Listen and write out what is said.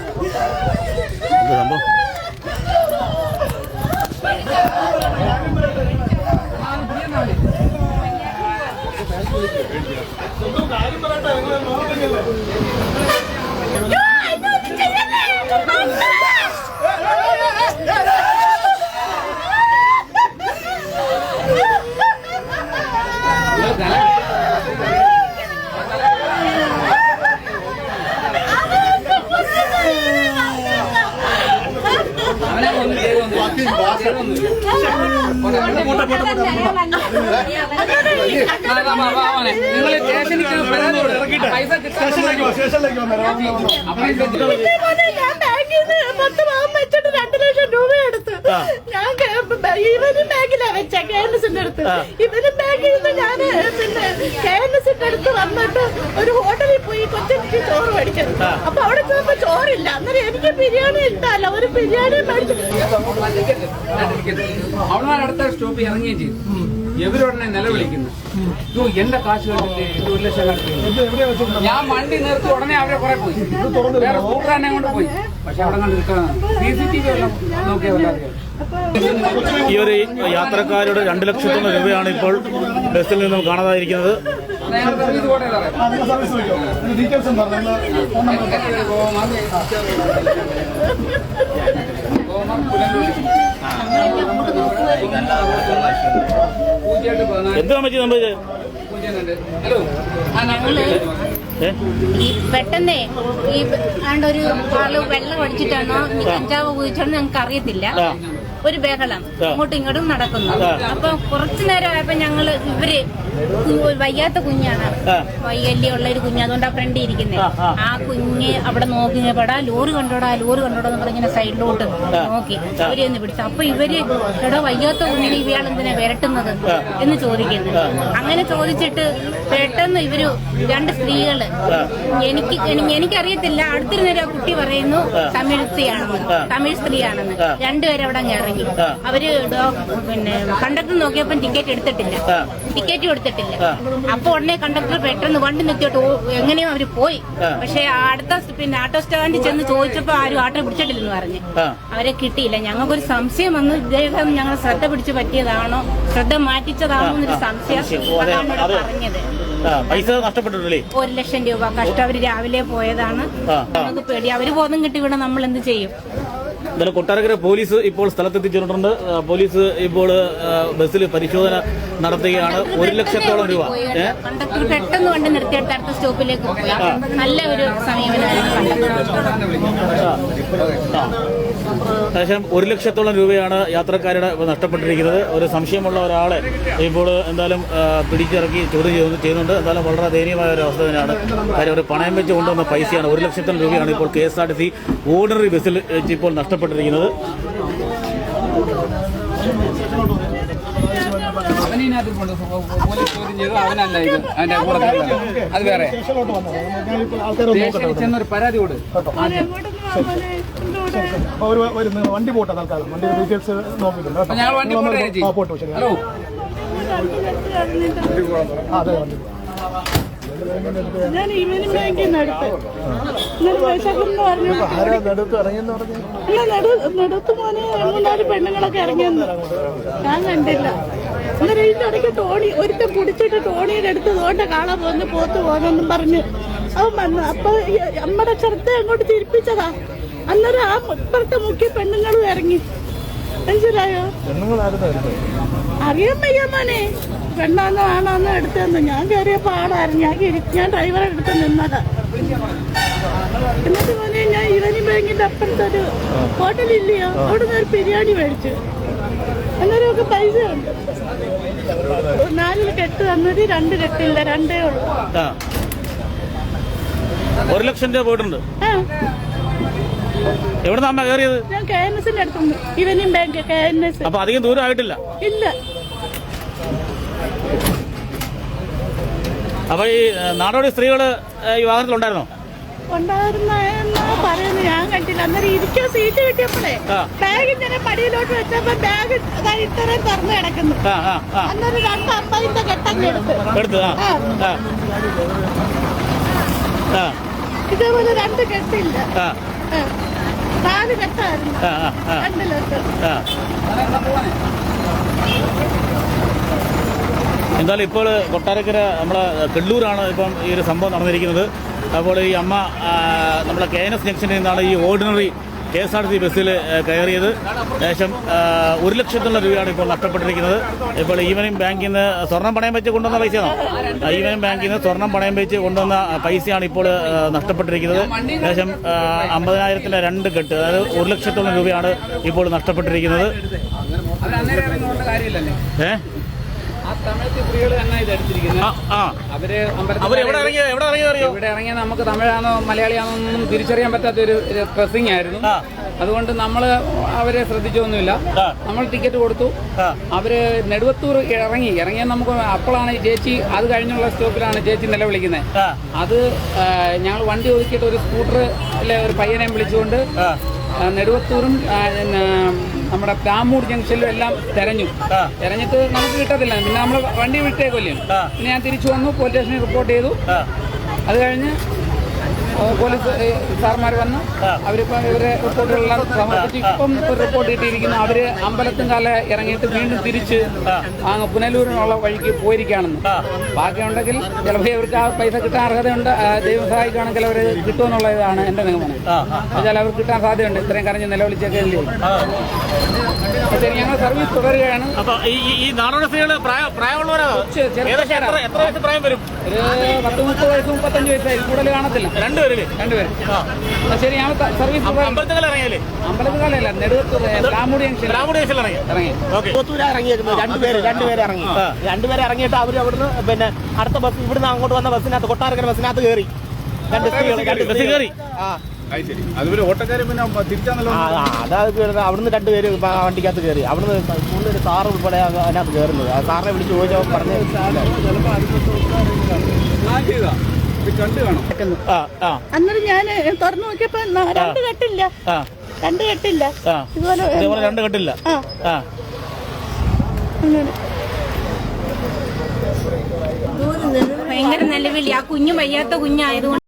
എന്ത് സംഭവം നിങ്ങൾ പരാതി കൊടുക്ക്. പൈസ കിട്ടാൻ പത്ത് പാവം വെച്ചിട്ട് രണ്ട് ലക്ഷം രൂപ എടുത്തു. ഞാൻ ഇവനും ബാങ്കിലാ വെച്ച കെ എൻ എസിന്റെ അടുത്ത് ഇവനും ബാഗിൽ നിന്ന് ഞാൻ പിന്നെ കെ എൻ എസിന്റെ അടുത്ത് വന്നിട്ട് ഒരു ഹോട്ടലിൽ പോയി കൊച്ചെനിക്ക് ചോറ് മേടിച്ചത്. അപ്പൊ അവിടെ ചെന്നപ്പോ ചോറില്ല. അന്നേരം എനിക്ക് ബിരിയാണി ഇഷ്ടമല്ല. ഒരു ബിരിയാണി മേടിച്ചു അടുത്ത സ്റ്റോപ്പിൽ ഇറങ്ങുകയും ചെയ്തു. ഇവരുടനെ നിലവിളിക്കുന്നു. "യ്യോ, എന്റെ കാശ് കണ്ടില്ലേ? ഇത് ഒരു ലക്ഷം കണ്ടില്ലേ? ഞാൻ വണ്ടി നിർത്തി ഉടനെ അവരെ കുറെ പോയി. വേറെ കൂട്ടുകാരനെ കൊണ്ട് പോയി. പക്ഷെ അവിടെ കണ്ട് ഈ ഒരു യാത്രക്കാരുടെ രണ്ട് ലക്ഷത്തോളം രൂപയാണ് ഇപ്പോൾ ബസ്സിൽ നിന്നും കാണാതായിരിക്കുന്നത്. എന്താണ് പറ്റി നമ്മൾ ഹലോ. പെട്ടെന്നേ ഈ ആണ്ടൊരു ആൾ വെള്ളം അടിച്ചിട്ടാണോ കഞ്ചാവ് ഉപയോഗിച്ചാണോ ഞങ്ങൾക്ക് അറിയത്തില്ല. ഒരു ബഹളം. അങ്ങോട്ടും ഇങ്ങോട്ടും നടക്കുന്നു. അപ്പൊ കുറച്ചു നേരം ആയപ്പോ ഞങ്ങൾ ഇവർ വയ്യാത്ത കുഞ്ഞാണ്. വയ്യല്ലുള്ള ഒരു കുഞ്ഞ്. അതുകൊണ്ട് ആ ഫ്രണ്ട് ഇരിക്കുന്നത് ആ, കുഞ്ഞ് അവിടെ നോക്കി പെടാ ലോറി കണ്ടോടാ ലോറി കണ്ടോടാ എന്ന് പറഞ്ഞിങ്ങനെ സൈഡിലോട്ട് നോക്കി. അവരെ ഒന്ന് പിടിച്ചു. അപ്പൊ ഇവർ എടോ വയ്യാത്ത കുഞ്ഞിനെ ഇയാൾ എന്തിനാ വിരട്ടുന്നത് എന്ന് ചോദിക്കുന്നു. അങ്ങനെ ചോദിച്ചിട്ട് പെട്ടെന്ന് ഇവർ രണ്ട് സ്ത്രീകൾ എനിക്ക് എനിക്കറിയത്തില്ല. അടുത്തിരുന്നൊരു ആ കുട്ടി പറയുന്നു തമിഴ് സ്ത്രീയാണെന്ന്. തമിഴ് സ്ത്രീയാണെന്ന്. രണ്ടുപേരും അവിടെ അങ്ങ് ഇറങ്ങി അവർ പിന്നെ കണ്ടക്ടർ നോക്കിയപ്പോൾ ടിക്കറ്റ് എടുത്തിട്ടില്ല. ടിക്കറ്റ് കൊടുത്തിട്ടില്ല അപ്പൊ ഉടനെ കണ്ടക്ടർ പെട്ടെന്ന് വണ്ടി നിർത്തിയിട്ട് എങ്ങനെയും അവർ പോയി. പക്ഷെ അടുത്ത പിന്നെ ആട്ടോ സ്റ്റാൻഡിൽ ചെന്ന് ചോദിച്ചപ്പോ ആരും ആട്ടോ പിടിച്ചിട്ടില്ലെന്ന് പറഞ്ഞു. അവരെ കിട്ടിയില്ല. ഞങ്ങൾക്കൊരു സംശയം വന്നു. ഇദ്ദേഹം ഞങ്ങൾ ശ്രദ്ധ പിടിച്ചു പറ്റിയതാണോ? ശ്രദ്ധ മാറ്റിച്ചതാണോ എന്നൊരു സംശയം അതാണ് ഇവിടെ പറഞ്ഞത്. പൈസ നഷ്ടപ്പെട്ടിട്ടില്ലേ? ഒരു ലക്ഷം രൂപ കഷ്ടം അവർ രാവിലെ പോയതാണ്. നമുക്ക് പേടി. അവർ ബോധം കിട്ടി ഇവിടെ നമ്മൾ എന്ത് ചെയ്യും? എന്നാലും കൊട്ടാരക്കര പോലീസ് ഇപ്പോൾ സ്ഥലത്തെത്തിച്ചിട്ടുണ്ട് പോലീസ് ഇപ്പോൾ ബസ്സിൽ പരിശോധന നടത്തുകയാണ്. ഒരു ലക്ഷത്തോളം രൂപ. കണ്ടക്ടർ പെട്ടെന്ന് നിർത്തിയെടുത്ത് അടുത്ത സ്റ്റോപ്പിലേക്ക് പോയി. നല്ല ഒരു. ഏകദേശം ഒരു ലക്ഷത്തോളം രൂപയാണ് യാത്രക്കാരുടെ നഷ്ടപ്പെട്ടിരിക്കുന്നത്. ഒരു സംശയമുള്ള ഒരാളെ ഇപ്പോൾ എന്തായാലും പിടിച്ചിറക്കി ചോദ്യം ചെയ്യുന്നുണ്ട്. എന്തായാലും വളരെ ദയനീയമായ ഒരു അവസ്ഥ തന്നെയാണ്. കാര്യം ഒരു പണയം വെച്ച് കൊണ്ടുവന്ന പൈസയാണ്. ഒരു ലക്ഷത്തോളം രൂപയാണ് ഇപ്പോൾ K S R T C ordinary ബസ്സിൽ വെച്ച് ഇപ്പോൾ നഷ്ടപ്പെട്ടിരിക്കുന്നത് അവനതിനകത്ത് കൊണ്ട് അവനല്ല ഇത് അത് വേറെ. പരാതി വണ്ടി പോട്ടെ തൽക്കാലം വണ്ടി ഡീറ്റെയിൽസ് നോക്കിയിട്ടുണ്ട് ഞങ്ങൾ വണ്ടി പോട്ടെ ഹലോ അതെ വണ്ടി ഞാൻ ഈവനിങ് ബാങ്കിൽ നിന്ന് എടുത്ത്. ഇന്നലെ വിശക്കെന്ന് പറഞ്ഞു. ഇല്ല നടു നടുത്ത് മോനെ മൂന്നാൽ പെണ്ണുങ്ങളൊക്കെ ഇറങ്ങിയെന്ന് ഞാൻ കണ്ടില്ല. അന്നേരം ഇതിന്റെ ഇടയ്ക്ക് ടോണി ഒരുത്ത കുടിച്ചിട്ട് ടോണിയുടെ അടുത്ത് തോണ്ട കാണാൻ പോന്ന് പോത്ത് പോന്നെന്നും പറഞ്ഞ് അവൻ വന്നു. അപ്പൊ അമ്മയുടെ ശ്രദ്ധ അങ്ങോട്ട് തിരിപ്പിച്ചതാ. അന്നേരം ആ ഇപ്പുറത്തെ മുഖ്യ പെണ്ണുങ്ങളും ഇറങ്ങി. മനസ്സിലായോ? അറിയാൻ വയ്യ മോനെ. പെണ്ണാന്നോ ആണാന്ന് എടുത്തെന്ന്. ഞാൻ കയറിയ ആളായിരുന്നു. ഞാൻ ഞാൻ ഡ്രൈവറെ എടുത്ത് നിന്നത്. എന്നിട്ട് പോലെ ഞാൻ ഇവനി ബാങ്കിന്റെ അപ്പുറത്തൊരു ഹോട്ടലില്ലയോ? അവിടെ നിന്ന് ഒരു ബിരിയാണി മേടിച്ചു. അന്നേരമൊക്കെ പൈസ ഉണ്ട്. നാലിൽ കെട്ട് തന്നത് രണ്ട് കെട്ടില്ല രണ്ടേ ഉള്ളൂ. ഒരു ലക്ഷം രൂപ പോയിട്ടുണ്ട്. എവിടെ അമ്മ കയറിയത്? ഞാൻ കെ എൻ എസിന്റെ അടുത്തുണ്ട് ഇവനിയും ബാങ്ക് കെ എൻ എസ്. അപ്പൊ അധികം ദൂരം ആയിട്ടില്ല. ഇല്ല. അപ്പൊ ഈ നാടോടി സ്ത്രീകൾ ആ, ഈ വാഹനത്തിലുണ്ടായിരുന്നോ ഉണ്ടായിരുന്ന? ഞാൻ കണ്ടില്ല. അന്നേരം ഇരിക്കാൻ സീറ്റ് കിട്ടിയപ്പോഴേ ബാഗ് ഇങ്ങനെ പടിയിലോട്ട് വെച്ചപ്പോ ബാഗ് ഇതാ ഇത്രയും തുറന്നു കിടക്കുന്നു. രണ്ട് അമ്പതിന്റെ കെട്ടങ്ങ് എടുത്ത്. ഇതേപോലെ രണ്ട് കെട്ടില്ല. നാല് കെട്ടായിരുന്നു. രണ്ട് ലക്ഷം എന്തായാലും ഇപ്പോൾ കൊട്ടാരക്കര നമ്മളെ കെള്ളൂരാണ് ഇപ്പം ഈ ഒരു സംഭവം നടന്നിരിക്കുന്നത്. അപ്പോൾ ഈ അമ്മ നമ്മുടെ നമ്മളെ കെ എൻ എസ് ജംഗ്ഷനിൽ നിന്നാണ് ഈ ordinary K S R T C ബസ്സിൽ കയറിയത്. ഏകദേശം ഒരു ലക്ഷത്തോളം രൂപയാണ് ഇപ്പോൾ നഷ്ടപ്പെട്ടിരിക്കുന്നത്. ഇപ്പോൾ ഈവനിങ് ബാങ്കിൽ നിന്ന് സ്വർണം പണയം വെച്ച് കൊണ്ടുവന്ന പൈസയാണോ? ആ, ഈവനിങ് ബാങ്കിൽ നിന്ന് സ്വർണം പണയം വെച്ച് കൊണ്ടുവന്ന പൈസയാണ് ഇപ്പോൾ നഷ്ടപ്പെട്ടിരിക്കുന്നത്. ഏകദേശം അമ്പതിനായിരത്തിന്റെ രണ്ട് കെട്ട് അതായത് ഒരു ലക്ഷത്തോളം രൂപയാണ് ഇപ്പോൾ നഷ്ടപ്പെട്ടിരിക്കുന്നത്. ഏഹ് നമുക്ക് തമിഴാണോ മലയാളിയാണോ ഒന്നും തിരിച്ചറിയാൻ പറ്റാത്ത ഒരു ഡ്രസ്സിംഗ് ആയിരുന്നു. അതുകൊണ്ട് നമ്മൾ അവരെ ശ്രദ്ധിച്ചൊന്നുമില്ല. നമ്മൾ ടിക്കറ്റ് കൊടുത്തു. അവർ നെടുവത്തൂർ ഇറങ്ങി. ഇറങ്ങിയ നമുക്ക് അപ്പോഴാണ് ചേച്ചി അത് കഴിഞ്ഞുള്ള സ്റ്റോപ്പിലാണ് ചേച്ചി നിലവിളിക്കുന്നത് അത് ഞങ്ങൾ വണ്ടി ഒതുക്കിയിട്ട് ഒരു സ്കൂട്ടർ സ്കൂട്ടറിലെ ഒരു പയ്യനെ വിളിച്ചുകൊണ്ട് നെടുവത്തൂരും നമ്മുടെ പ്ലാമൂർ ജംഗ്ഷനിലും എല്ലാം തെരഞ്ഞു. തെരഞ്ഞിട്ട് നമുക്ക് കിട്ടത്തില്ല. പിന്നെ നമ്മൾ വണ്ടി വിട്ടേക്കൊല്ലേ. പിന്നെ ഞാൻ തിരിച്ചു വന്നു പോലീസ് സ്റ്റേഷനിൽ റിപ്പോർട്ട് ചെയ്തു. അത് കഴിഞ്ഞ് പോലീസ് സാർമാർ വന്ന് അവരിപ്പം ഇവരെ റിപ്പോർട്ടുകളെല്ലാം സമർപ്പിച്ച് ഇപ്പം ഒരു റിപ്പോർട്ട് കിട്ടിയിരിക്കുന്നു അവർ അമ്പലത്തും കാല ഇറങ്ങിയിട്ട് വീണ്ടും തിരിച്ച് അങ്ങ് പുനലൂരിനുള്ള വഴിക്ക് പോയിരിക്കുകയാണെന്ന്. ബാക്കിയുണ്ടെങ്കിൽ ചിലപ്പോൾ ഇവർക്ക് ആ പൈസ കിട്ടാൻ അർഹതയുണ്ട്. ദൈവം സഹായിക്കുകയാണെങ്കിൽ അവർ കിട്ടുമെന്നുള്ള ഇതാണ് എന്റെ നിഗമനം എന്നാൽ എന്നുവെച്ചാൽ അവർക്ക് കിട്ടാൻ സാധ്യതയുണ്ട്. ഇത്രയും കരഞ്ഞ് നിലവിളിച്ചൊക്കെ ഇല്ലേ. ശരി ഞങ്ങൾ സർവീസ് തുടരുകയാണ്. ഈ നാടോടികൾ പ്രായ- പ്രായമുള്ളവരാണോ ഒരു പത്ത് മുപ്പത് വയസ്സ് മുപ്പത്തഞ്ച് വയസ്സായി. കൂടുതൽ കാണത്തില്ല. രണ്ടുപേരില്ലേ? രണ്ടുപേരും. ആ, ശരി ഞാൻ സർവീസ്. അമ്പലത്തിൽ ഇറങ്ങിയല്ലേ? ഇറങ്ങി. രണ്ടുപേര് ഇറങ്ങിയിട്ട് അവർ അവിടുന്ന് പിന്നെ അടുത്ത ബസ് ഇവിടുന്ന് അങ്ങോട്ട് വന്ന ബസ്സിനകത്ത് കൊട്ടാരക്കര ബസ്സിനകത്ത് കയറി രണ്ട് സ്ത്രീകൾ രണ്ട് ബസ്. കയറി ആ. അതായത്. അവിടുന്ന് രണ്ടുപേര് വണ്ടിക്കകത്ത് കയറി അവിടുന്ന് മൂന്നൊരു സാറ് ഉൾപ്പെടെ അത് അതിനകത്ത് കയറുന്നത് ആ സാറിനെ വിളിച്ച് ചോദിച്ചപ്പോൾ പറഞ്ഞു അന്നേരം ഞാൻ തുറന്നു നോക്കിയപ്പോ രണ്ട് കെട്ടില്ല. ആ. രണ്ട് കെട്ടില്ല. ആ. ഇതുപോലെ രണ്ട് കെട്ടില്ല. ഭയങ്കര നിലവിളി. ആ കുഞ്ഞു വയ്യാത്ത കുഞ്ഞായതുകൊണ്ട്